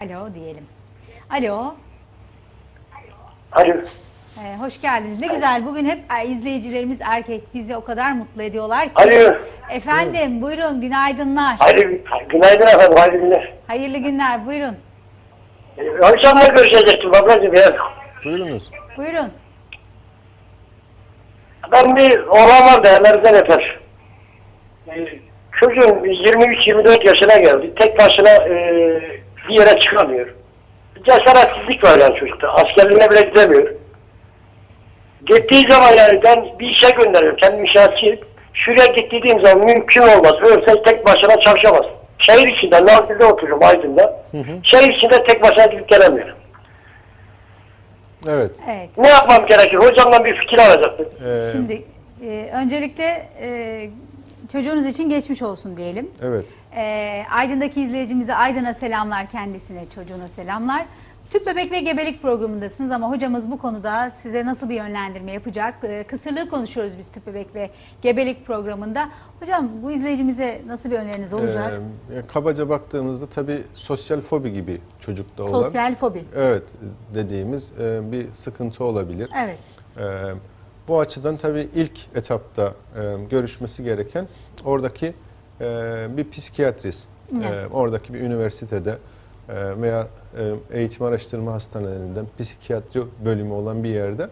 Alo diyelim. Alo. Alo. Ee, hoş geldiniz. Ne güzel. Bugün hep izleyicilerimiz erkek. Bizi o kadar mutlu ediyorlar ki. Alo. Efendim buyurun günaydınlar. Hayırlı, günaydın efendim, hayırlı günler. Hayırlı günler. Buyurun. Ee, Akşamlar görüşecektim ablacığım ya. Buyurunuz. Buyurun. Ben bir oğlan vardı ellerinden öper. Ee, Çocuğum 23-24 yaşına geldi. Tek başına e, bir yere çıkamıyor. Cesaretsizlik var yani çocukta. Askerliğine bile gidemiyor. Gittiği zaman yani ben bir işe gönderiyorum. Kendim şahsiyim. Şuraya git dediğim zaman mümkün olmaz. Ölse tek başına çalışamaz. Şehir içinde, Nazilli'de oturuyorum Aydın'da. Şehir içinde tek başına gidip gelemiyorum. Evet. Evet. Ne yapmam gerekir? Hocamdan bir fikir alacaktım. Ee, Şimdi e, öncelikle e, çocuğunuz için geçmiş olsun diyelim. evet. E, Aydın'daki izleyicimize Aydın'a selamlar kendisine, çocuğuna selamlar. Tüp bebek ve gebelik programındasınız ama hocamız bu konuda size nasıl bir yönlendirme yapacak? E, kısırlığı konuşuyoruz biz tüp bebek ve gebelik programında. Hocam bu izleyicimize nasıl bir öneriniz olacak? Ee, ya kabaca baktığımızda tabii sosyal fobi gibi çocukta olan. Sosyal fobi. Evet dediğimiz e, bir sıkıntı olabilir. Evet. Ee, bu açıdan tabii ilk etapta e, görüşmesi gereken oradaki e, bir psikiyatrist, Evet. e, oradaki bir üniversitede e, veya e, eğitim araştırma hastanelerinden psikiyatri bölümü olan bir yerde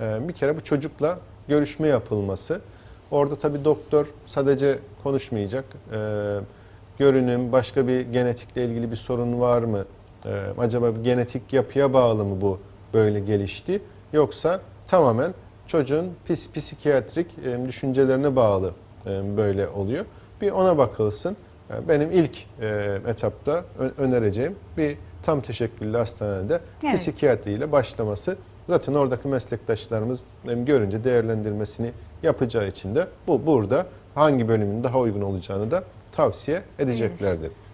e, bir kere bu çocukla görüşme yapılması. Orada tabii doktor sadece konuşmayacak. E, görünüm, başka bir genetikle ilgili bir sorun var mı? E, acaba bir genetik yapıya bağlı mı bu böyle gelişti? Yoksa tamamen çocuğun pis, psikiyatrik e, düşüncelerine bağlı e, böyle oluyor. Bir ona bakılsın. E, Benim ilk e, etapta önereceğim bir tam teşekküllü hastanede Evet. psikiyatriyle başlaması. Zaten oradaki meslektaşlarımız görünce değerlendirmesini yapacağı için de bu burada hangi bölümün daha uygun olacağını da tavsiye edeceklerdir. Evet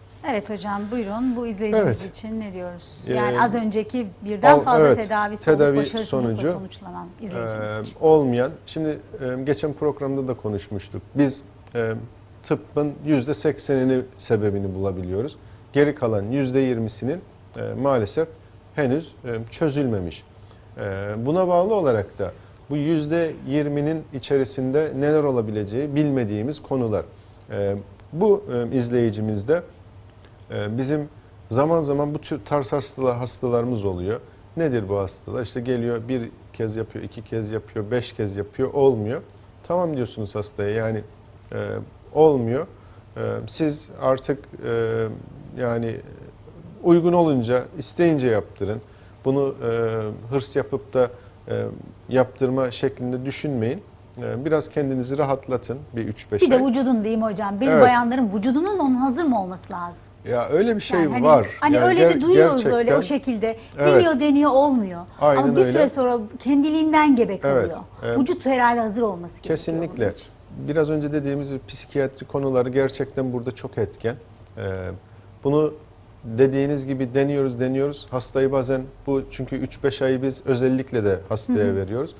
hocam buyurun bu izleyicimiz Evet. için ne diyoruz? Ee, Yani az önceki birden al- fazla evet, tedavisi tedavi olup sonucu, sonuçlanan Ee, izleyicimiz için. olmayan, şimdi e, geçen programda da konuşmuştuk. Biz e, tıbbın yüzde seksenini sebebini bulabiliyoruz. Geri kalan yüzde yirmisinin e, maalesef henüz e, çözülmemiş. E, buna bağlı olarak da bu yüzde yirminin içerisinde neler olabileceği bilmediğimiz konular. E, bu e, izleyicimizde ee, Bizim zaman zaman bu tür tarz hastalar, hastalarımız oluyor. Nedir bu hastalar? İşte geliyor bir kez yapıyor, iki kez yapıyor, beş kez yapıyor, olmuyor. Tamam diyorsunuz hastaya yani e, olmuyor. E, siz artık e, yani uygun olunca, isteyince yaptırın. Bunu e, hırs yapıp da e, yaptırma şeklinde düşünmeyin. E, biraz kendinizi rahatlatın bir 3-5 Bir de ay. vücudun mi hocam? Biz Evet. bayanların vücudunun onun hazır mı olması lazım? Ya öyle bir şey Yani hani, var. Hani Yani öyle ger- de duyuyoruz gerçekten- öyle o şekilde. Evet. Deniyor deniyor olmuyor. Aynen Ama bir süre öyle. sonra kendiliğinden gebe kalıyor. Evet, evet. Vücut herhalde hazır olması gerekiyor. Kesinlikle. bunun için. Biraz önce dediğimiz psikiyatri konuları gerçekten burada çok etken. Ee, bunu dediğiniz gibi deniyoruz deniyoruz. Hastayı bazen bu çünkü 3-5 ayı biz özellikle de hastaya veriyoruz.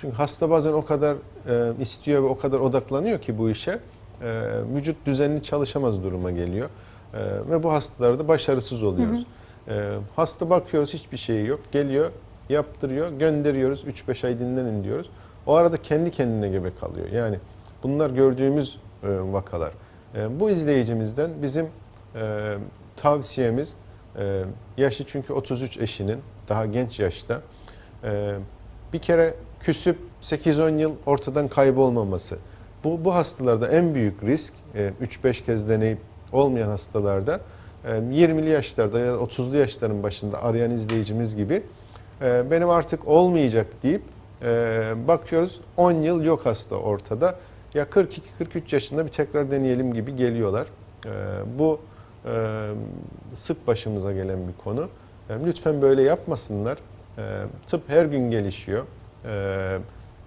Çünkü hasta bazen o kadar e, istiyor ve o kadar odaklanıyor ki bu işe e, vücut düzenli çalışamaz duruma geliyor. E, ve bu hastalarda başarısız oluyoruz. E, hasta bakıyoruz hiçbir şeyi yok. Geliyor yaptırıyor gönderiyoruz 3-5 ay dinlenin diyoruz. O arada kendi kendine gebe kalıyor. Yani bunlar gördüğümüz e, vakalar. E, bu izleyicimizden bizim e, tavsiyemiz e, yaşı çünkü 33 eşinin daha genç yaşta e, bir kere küsüp 8-10 yıl ortadan kaybolmaması. Bu, bu hastalarda en büyük risk e, 3-5 kez deneyip olmayan hastalarda e, 20'li yaşlarda ya da 30'lu yaşların başında arayan izleyicimiz gibi e, benim artık olmayacak deyip e, bakıyoruz 10 yıl yok hasta ortada. Ya 42-43 yaşında bir tekrar deneyelim gibi geliyorlar. E, bu e, sık başımıza gelen bir konu. E, lütfen böyle yapmasınlar. E, tıp her gün gelişiyor. E,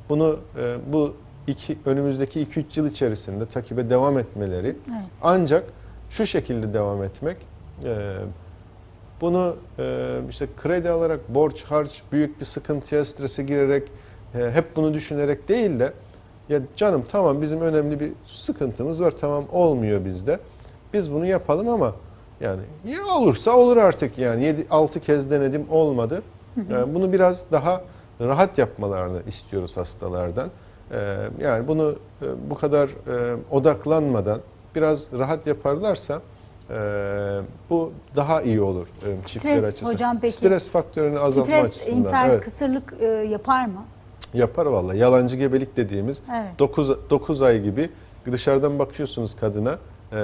bunu e, bu iki, önümüzdeki 2-3 yıl içerisinde takibe devam etmeleri Evet. ancak şu şekilde devam etmek e, bunu e, işte kredi alarak borç harç büyük bir sıkıntıya strese girerek e, hep bunu düşünerek değil de ya canım tamam bizim önemli bir sıkıntımız var tamam olmuyor bizde biz bunu yapalım ama Yani ya olursa olur artık yani 7 6 kez denedim olmadı. Ee, bunu biraz daha rahat yapmalarını istiyoruz hastalardan. Ee, yani bunu e, bu kadar e, odaklanmadan biraz rahat yaparlarsa e, bu daha iyi olur e, çiftler Stres açısından. hocam peki. Stres faktörünü azaltma Stres, açısından. infer, evet. kısırlık e, yapar mı? Yapar vallahi. Yalancı gebelik dediğimiz Evet. 9 9 ay gibi dışarıdan bakıyorsunuz kadına. E,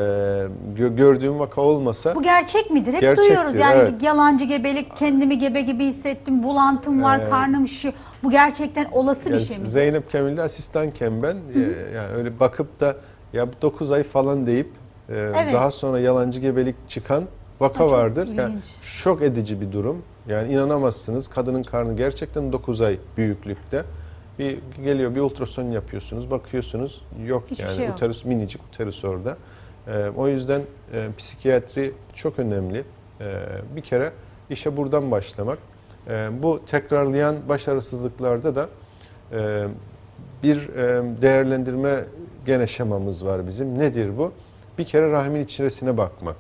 gö- gördüğüm vaka olmasa Bu gerçek midir? Hep Gerçektir, duyuyoruz yani evet. yalancı gebelik, kendimi gebe gibi hissettim, bulantım var, Ee, karnım şişiyor. Bu gerçekten olası bir yani şey mi? Zeynep Kamil'de asistanken ben e, yani öyle bakıp da ya 9 ay falan deyip e, daha sonra yalancı gebelik çıkan vaka Ha, vardır. Yani şok edici bir durum. Yani inanamazsınız. Kadının karnı gerçekten 9 ay büyüklükte. Bir geliyor bir ultrason yapıyorsunuz, bakıyorsunuz yok Hiçbir yani şey yok. uterus minicik uterus orada. E, o yüzden e, psikiyatri çok önemli. E, bir kere işe buradan başlamak. E, bu tekrarlayan başarısızlıklarda da e, bir e, değerlendirme gene şemamız var bizim. Nedir bu? Bir kere rahmin içerisine bakmak.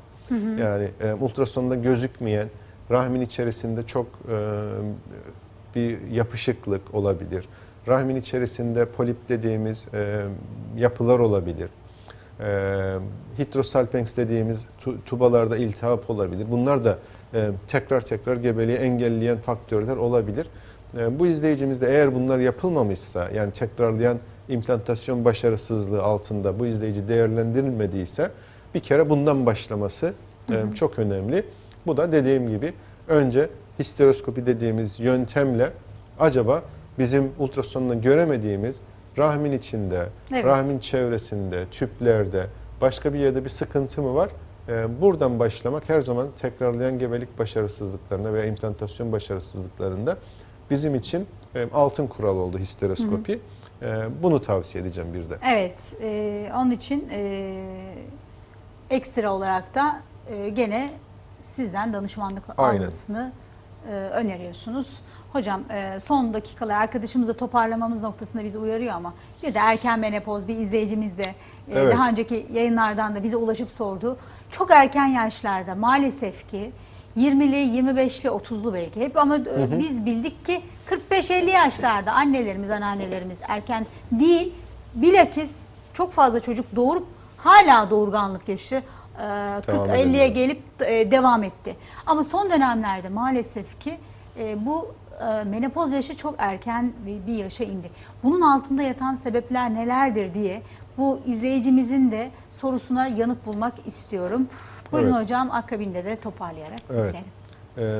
Yani e, ultrasonda gözükmeyen rahmin içerisinde çok e, bir yapışıklık olabilir. Rahmin içerisinde polip dediğimiz e, yapılar olabilir. E, hidrosalpinx dediğimiz tu- tubalarda iltihap olabilir. Bunlar da e, tekrar tekrar gebeliği engelleyen faktörler olabilir. E, bu izleyicimizde eğer bunlar yapılmamışsa yani tekrarlayan implantasyon başarısızlığı altında bu izleyici değerlendirilmediyse bir kere bundan başlaması e, çok önemli. Bu da dediğim gibi önce histeroskopi dediğimiz yöntemle acaba bizim ultrasonla göremediğimiz rahmin içinde, Evet. rahmin çevresinde, tüplerde başka bir yerde bir sıkıntı mı var? Ee, buradan başlamak her zaman tekrarlayan gebelik başarısızlıklarında veya implantasyon başarısızlıklarında bizim için e, altın kural oldu histeroskopi. Ee, bunu tavsiye edeceğim bir de. Evet, e, onun için e, ekstra olarak da e, gene sizden danışmanlık Aynen. almasını e, öneriyorsunuz. Hocam e, son dakikalar arkadaşımız da toparlamamız noktasında bizi uyarıyor ama bir de erken menopoz bir izleyicimiz de e, Evet. daha önceki yayınlardan da bize ulaşıp sordu. Çok erken yaşlarda maalesef ki 20'li, 25'li, 30'lu belki hep ama e, biz bildik ki 45-50 yaşlarda annelerimiz, anneannelerimiz erken değil. Bilakis çok fazla çocuk doğurup hala doğurganlık yaşı e, Devam 40-50'ye ediyor. gelip devam etti. Ama son dönemlerde maalesef ki bu menopoz yaşı çok erken bir, yaşa indi. Bunun altında yatan sebepler nelerdir diye bu izleyicimizin de sorusuna yanıt bulmak istiyorum. Buyurun Evet. hocam akabinde de toparlayarak Evet. izleyelim.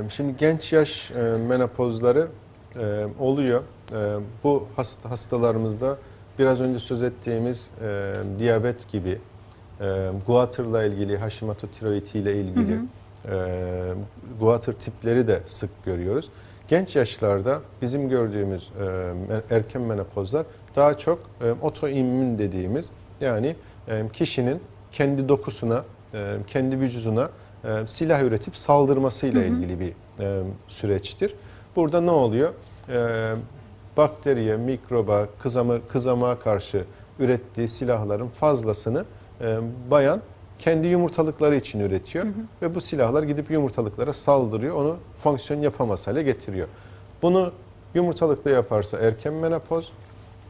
Ee, Şimdi genç yaş e, menopozları e, oluyor. E, Bu hasta- hastalarımızda biraz önce söz ettiğimiz e, diyabet gibi, e, guatırla ilgili, Hashimoto tiroidi ile ilgili e, guatır tipleri de sık görüyoruz. Genç yaşlarda bizim gördüğümüz e, erken menopozlar daha çok e, otoimmün dediğimiz yani e, kişinin kendi dokusuna, e, kendi vücuduna e, silah üretip saldırmasıyla ilgili bir e, süreçtir. Burada ne oluyor? E, bakteriye, mikroba, kızama, kızamığa karşı ürettiği silahların fazlasını e, bayan kendi yumurtalıkları için üretiyor ve bu silahlar gidip yumurtalıklara saldırıyor, onu fonksiyon yapamaz hale getiriyor. Bunu yumurtalıkta yaparsa erken menopoz,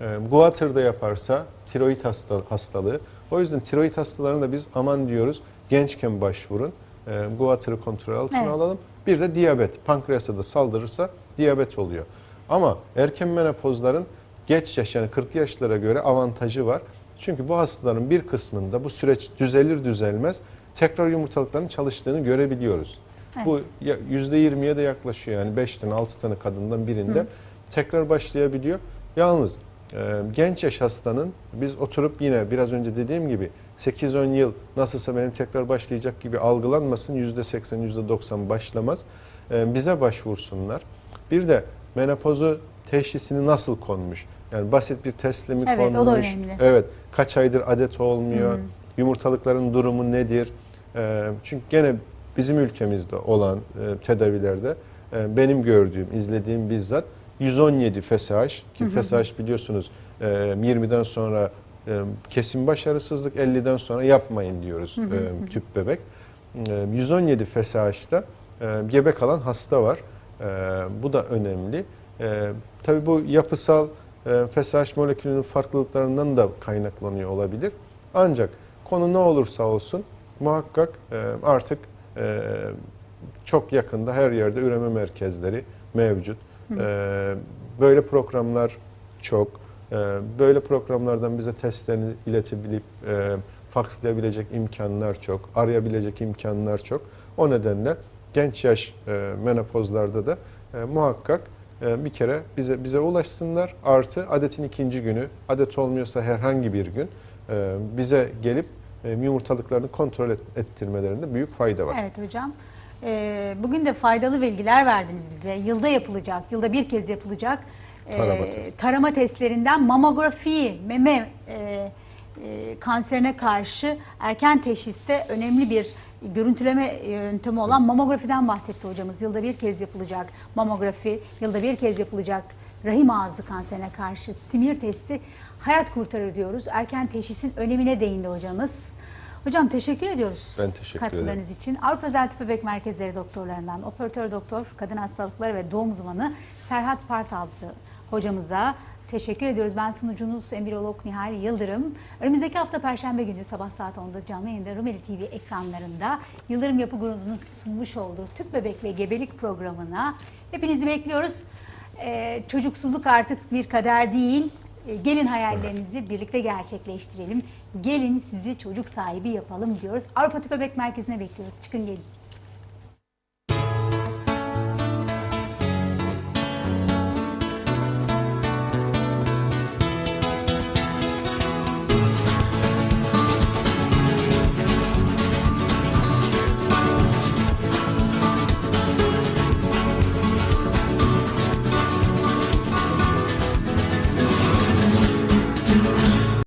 e, guatırda yaparsa tiroid hasta, hastalığı. O yüzden tiroid hastalarına da biz aman diyoruz gençken başvurun. E, guatırı kontrol altına Evet. alalım. Bir de diyabet. Pankreasa da saldırırsa diyabet oluyor. Ama erken menopozların geç yaş yani 40 yaşlara göre avantajı var. Çünkü bu hastaların bir kısmında bu süreç düzelir düzelmez tekrar yumurtalıkların çalıştığını görebiliyoruz. Bu ya- %20'ye de yaklaşıyor yani 5 tane 6 tane kadından birinde tekrar başlayabiliyor. Yalnız e, genç yaş hastanın biz oturup yine biraz önce dediğim gibi 8-10 yıl nasılsa benim tekrar başlayacak gibi algılanmasın %80 %90 başlamaz. E, bize başvursunlar. Bir de menopozu teşhisini nasıl konmuş? Yani basit bir testle mi Evet, o konmuş? da önemli. Evet. Kaç aydır adet olmuyor? Yumurtalıkların durumu nedir? Ee, çünkü gene bizim ülkemizde olan e, tedavilerde e, benim gördüğüm, izlediğim bizzat 117 FSH ki FSH biliyorsunuz e, 20'den sonra e, kesin başarısızlık 50'den sonra yapmayın diyoruz e, tüp bebek. e, 117 FSH'da e, gebe kalan hasta var. E, Bu da önemli. E, Tabii bu yapısal e, FSH molekülünün farklılıklarından da kaynaklanıyor olabilir. Ancak konu ne olursa olsun muhakkak e, artık e, çok yakında her yerde üreme merkezleri mevcut. E, Böyle programlar çok. E, Böyle programlardan bize testlerini iletebilip e, fakslayabilecek imkanlar çok, arayabilecek imkanlar çok. O nedenle genç yaş e, menopozlarda da e, muhakkak bir kere bize bize ulaşsınlar. Artı adetin ikinci günü, adet olmuyorsa herhangi bir gün e, bize gelip e, yumurtalıklarını kontrol et- ettirmelerinde büyük fayda var. Evet hocam. Ee, bugün de faydalı bilgiler verdiniz bize. Yılda yapılacak, yılda bir kez yapılacak e, Tarama testi. tarama testlerinden mamografi, meme e, kanserine karşı erken teşhiste önemli bir görüntüleme yöntemi olan mamografiden bahsetti hocamız. Yılda bir kez yapılacak mamografi, yılda bir kez yapılacak rahim ağzı kanserine karşı simir testi hayat kurtarır diyoruz. Erken teşhisin önemine değindi hocamız. Hocam teşekkür ediyoruz. Ben teşekkür ederim. Katkılarınız için. Avrupa Özel Tıp Bebek Merkezleri doktorlarından operatör doktor, kadın hastalıkları ve doğum uzmanı Serhat Partaltı hocamıza teşekkür ediyoruz. Ben sunucunuz embriyolog Nihal Yıldırım. Önümüzdeki hafta Perşembe günü sabah saat 10'da canlı yayında Rumeli TV ekranlarında Yıldırım Yapı Grubu'nun sunmuş olduğu Tüp Bebek ve Gebelik programına hepinizi bekliyoruz. Ee, çocuksuzluk artık bir kader değil. Ee, Gelin hayallerinizi birlikte gerçekleştirelim. Gelin sizi çocuk sahibi yapalım diyoruz. Avrupa Tüp Bebek Merkezi'ne bekliyoruz. Çıkın gelin.